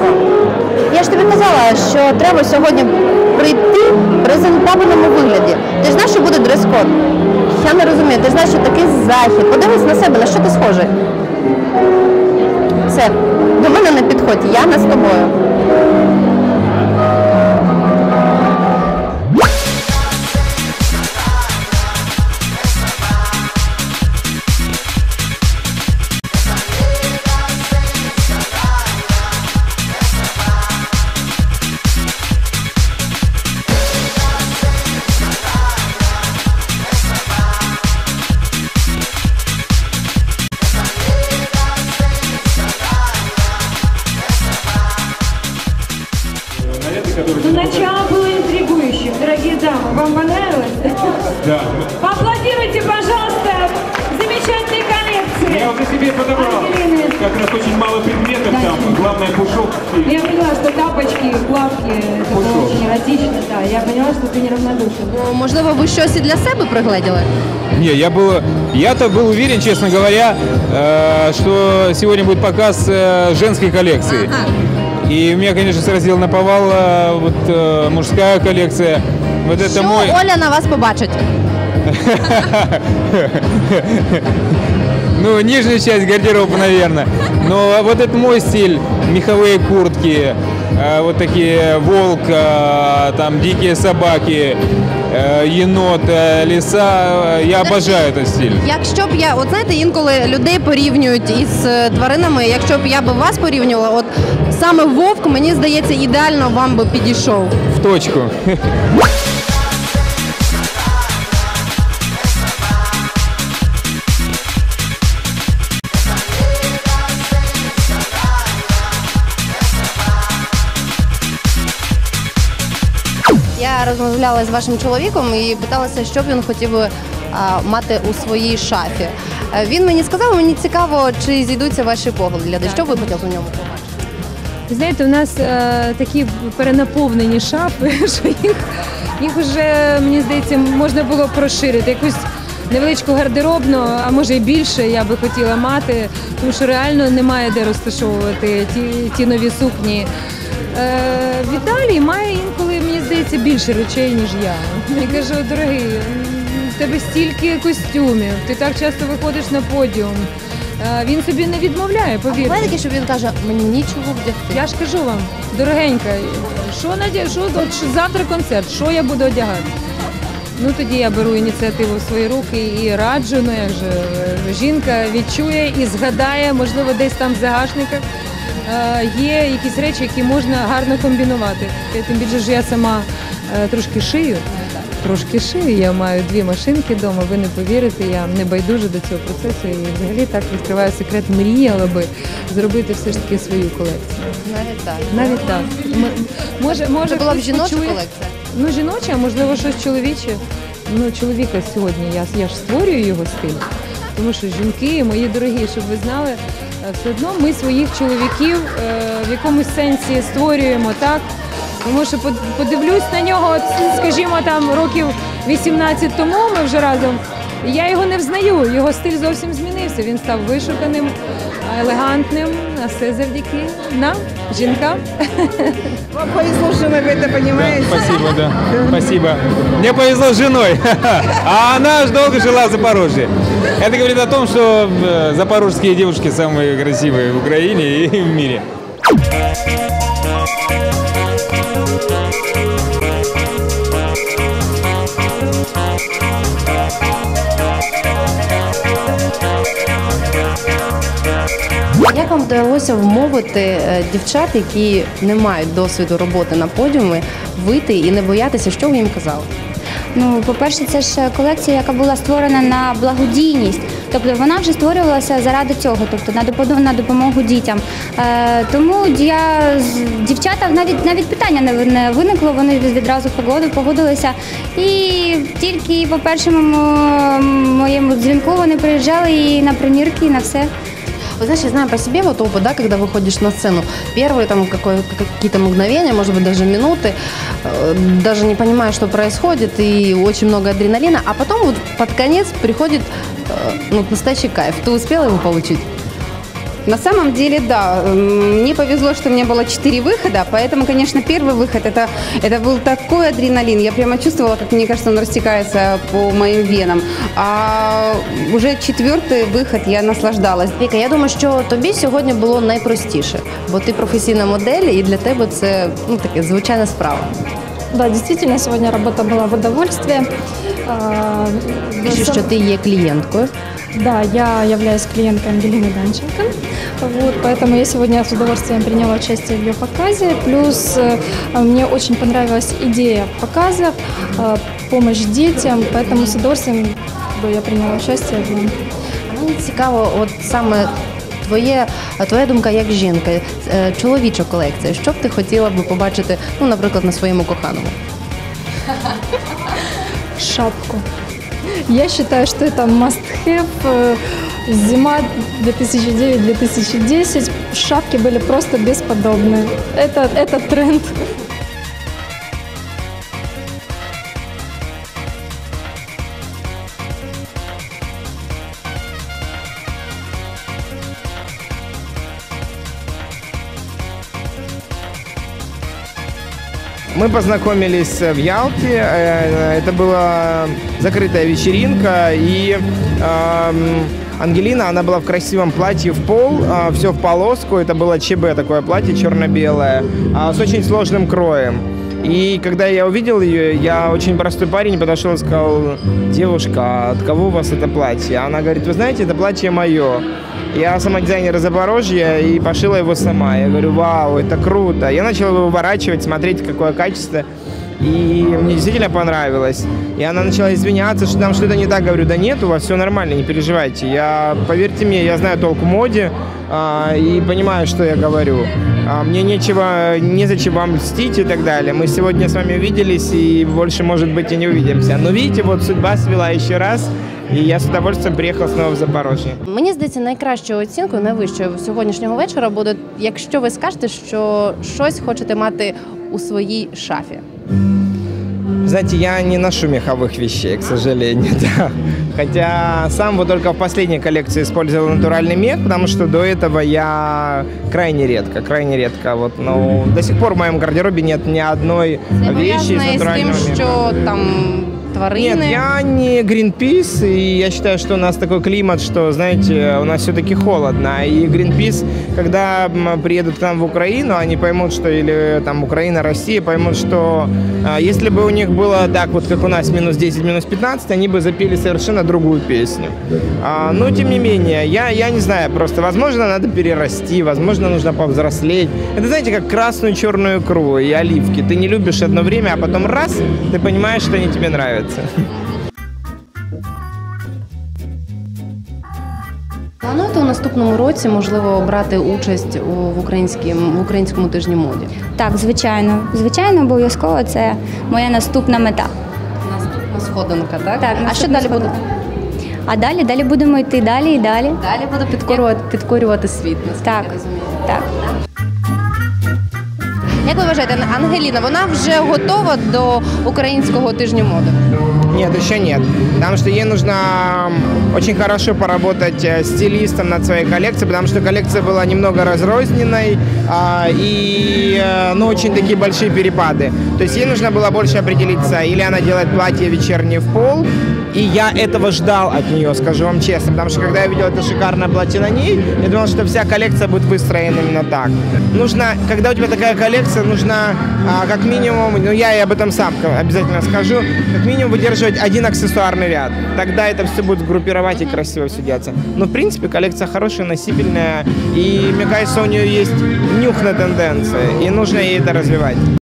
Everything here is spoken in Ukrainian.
ласка. Я ж тобі казала, що треба сьогодні прийти в презентабельному вигляді. Ти ж знаєш, що буде дрес-код? Я не розумію, ти ж знаєш, що такий захід. Подивись на себе, на що ти схожий. Все, до мене не підходь, я не з тобою. Поаплодируйте, пожалуйста, замечательной коллекции. Я уже себе подобрал. Ангелины. Как раз очень мало предметов Да. там. Главное пушок. и- Я поняла, что тапочки, плавки, это было Пушок. очень эротично, да. Я поняла, что ты неравнодушен. Бо, можливо, ви щось і для себе пригледіли? Не, я был, я-то был уверен, честно говоря, э, что сегодня будет показ э, женской коллекции. И меня, конечно, сразил на повал э, вот э, мужская коллекция. Вот это Що мой. Оля на вас побачить? Ну, нижняя часть гардероба, наверное. Но вот это мой стиль. Меховые куртки, э, вот такие волк, э, там дикие собаки, э, енот, э, лиса. Э, Я обожаю этот стиль. Якщо б я, от знаєте, інколи людей порівнюють із е, тваринами, якщо б я би вас порівнювала, от саме вовк, мені здається, ідеально вам би підійшов. В точку. Я розмовляла з вашим чоловіком і питалася, що б він хотів би мати у своїй шафі. Е, Він мені сказав, мені цікаво, чи зійдуться ваші погляди. Що ви хотіли у ньому побачити? Знаєте, у нас е, такі перенаповнені шафи, що їх, їх вже, мені здається, можна було б розширити. Якусь невеличку гардеробну, а може і більше я би хотіла мати, тому що реально немає де розташовувати ті, ті нові сукні. Е, Віталій має інколи, здається, більше речей, ніж я. Я кажу, дорогий, в тебе стільки костюмів, ти так часто виходиш на подіум. Е, Він собі не відмовляє, повірте. Буває таке, що він каже, мені нічого вдягти. Я ж кажу вам, дорогенька, що надя... що, от, що завтра концерт, що я буду одягати? Ну тоді я беру ініціативу в свої руки і раджу, ну як же е, жінка відчує і згадає, можливо, десь там в загашниках є якісь речі, які можна гарно комбінувати. Тим більше, що я сама е, трошки шию. Трошки шию, я маю дві машинки вдома, ви не повірите, я не байдужа до цього процесу і взагалі так відкриваю секрет, мріяла би зробити все ж таки свою колекцію. Навіть так. Навіть так. М- Може, може Це була б хтось жіноча почує. колекція. Ну, жіноча, а можливо, щось чоловіче. Ну, чоловіка сьогодні я, я ж створюю його стиль. Тому що жінки, мої дорогі, щоб ви знали, е, все одно ми своїх чоловіків е, в якомусь сенсі створюємо так. Тому що под- подивлюсь на нього, скажімо, там років 18 тому ми вже разом. і Я його не взнаю, його стиль зовсім змінився. Він став вишуканим, елегантним, а все завдяки нам, жінкам. Вам повезло, что вы это понимаете. Спасибо, да. Спасибо. Мне повезло с женой. А она ж долго жила в Запорожье. Это говорит о том, что э, запорожские девушки самые красивые в Украине и в мире. Вам вдалося вмовити е, дівчат, які не мають досвіду роботи на подіумі, вийти і не боятися, що ви їм казали? Ну, по-перше, це ж колекція, яка була створена на благодійність. Тобто вона вже створювалася заради цього, тобто на допомогу дітям. Е, тому я дівчата навіть навіть питання не, виникло. Вони відразу погоди погодилися. І тільки по першому моєму дзвінку вони приїжджали і на примірки, і на все. Вы знаешь, я знаю по себе вот опыт, да, когда выходишь на сцену, первые там какие-то мгновения, может быть, даже минуты, э, даже не понимаешь, что происходит, и очень много адреналина, а потом вот под конец приходит э, ну, настоящий кайф. Ты успела его получить? На самом деле, да, м, мне повезло, что у меня было четыре выхода, поэтому, конечно, первый выход это, это был такой адреналин. Я прямо чувствовала, как мне кажется, он растекается по моим венам. А уже четвертый выход я наслаждалась. Віка, я думаю, що тобі сьогодні було найпростіше, бо ти професійна модель, і для тебе це ну таке звичайна справа. Да, действительно, сегодня работа была в удовольствие. А, Пишеш, сам- що ти є клієнткою. Да, я являюсь клиенткой Ангелины Данченко. Вот, поэтому я сегодня с удовольствием приняла участие в ее показе. Плюс э, мне очень понравилась идея показа, э, помощь детям, поэтому с удовольствием бы я приняла участие в нем. Мені цікаво, от саме твоє, твоя думка як жінка, е, чоловіча колекція. Що б ти хотіла би побачити, ну, наприклад, на своєму коханому? Шапку. Я считаю, что это must-have. Э, Зима 2009-2010. Шапки были просто бесподобные. Это, это тренд. Мы познакомились в Ялте. э, Это была закрытая вечеринка, и эм, Ангелина, она была в красивом платье в пол, все в полоску. Это было ЧБ такое платье черно-белое, а, с очень сложным кроем. И когда я увидел ее, я очень простой парень подошел и сказал, девушка, от кого у вас это платье? Она говорит, вы знаете, это платье мое. Я сама дизайнер из Запорожья и пошила его сама. Я говорю, вау, это круто. Я начал его выворачивать, смотреть, какое качество. И мне действительно понравилось. И она начала извиняться, что там что-то не так. Говорю, да нет, у вас все нормально, не переживайте. Я, поверьте мне, я знаю толк в моде а, и понимаю, что я говорю. А, мне нечего, незачем вам льстить и так далее. Мы сегодня с вами увиделись и больше, может быть, и не увидимся. Но видите, вот судьба свела еще раз. И я с удовольствием приехал снова в Запорожье. Мені здається, найкращою оцінкою, найвищою сьогоднішнього вечора буде, якщо ви скажете, що щось хочете мати у своїй шафі. Знаете, я не ношу меховых вещей, к сожалению, да. Хотя сам вот только в последней коллекции использовал натуральный мех, потому что до этого я крайне редко, крайне редко. Вот, ну, до сих пор в моем гардеробе нет ни одной Це вещи из пов'язане з тим, натурального меха. що там тварини. Нет, я не Greenpeace, и я считаю, что у нас такой климат, что, знаете, у нас все-таки холодно. И Greenpeace, когда приедут к нам в Украину, они поймут, что, или там Украина, Россия, поймут, что а, если бы у них было так, вот как у нас, минус 10, минус 15, они бы запели совершенно другую песню. А, но, тем не менее, я, я не знаю, просто, возможно, надо перерасти, возможно, нужно повзрослеть. Это, знаете, как красную, черную икру и оливки. Ты не любишь одно время, а потом раз, ты понимаешь, что они тебе нравятся. Плануєте у наступному році, можливо, брати участь у в українському в українському тижні моді? Так, звичайно, звичайно, обов'язково це моя наступна мета. Наступна сходинка, так? Так, а що далі буде? А далі, далі будемо йти далі і далі. Далі буде підкорювати, підкорювати світ. Так, я розумію. так. Як ви вважаєте, Ангеліна, вона вже готова до українського тижню моди? Нет, еще нет. Потому что ей нужно м, очень хорошо поработать э, стилистом над своей коллекцией, потому что коллекция была немного разрозненной а, и э, ну, очень такие большие перепады. То есть ей нужно было больше определиться, или она делает платье вечернее в пол, и я этого ждал от нее, скажу вам честно, потому что когда я видел это шикарное платье на ней, я думал, что вся коллекция будет выстроена именно так. Нужно, когда у тебя такая коллекция, нужно а, как минимум, ну я и об этом сам обязательно скажу, как минимум выдерживать один аксессуарный ряд. Тогда это все будет группировать и красиво все делаться. Но в принципе коллекция хорошая, носибельная, и мне кажется, у нее есть нюх на тенденции, и нужно ей это развивать.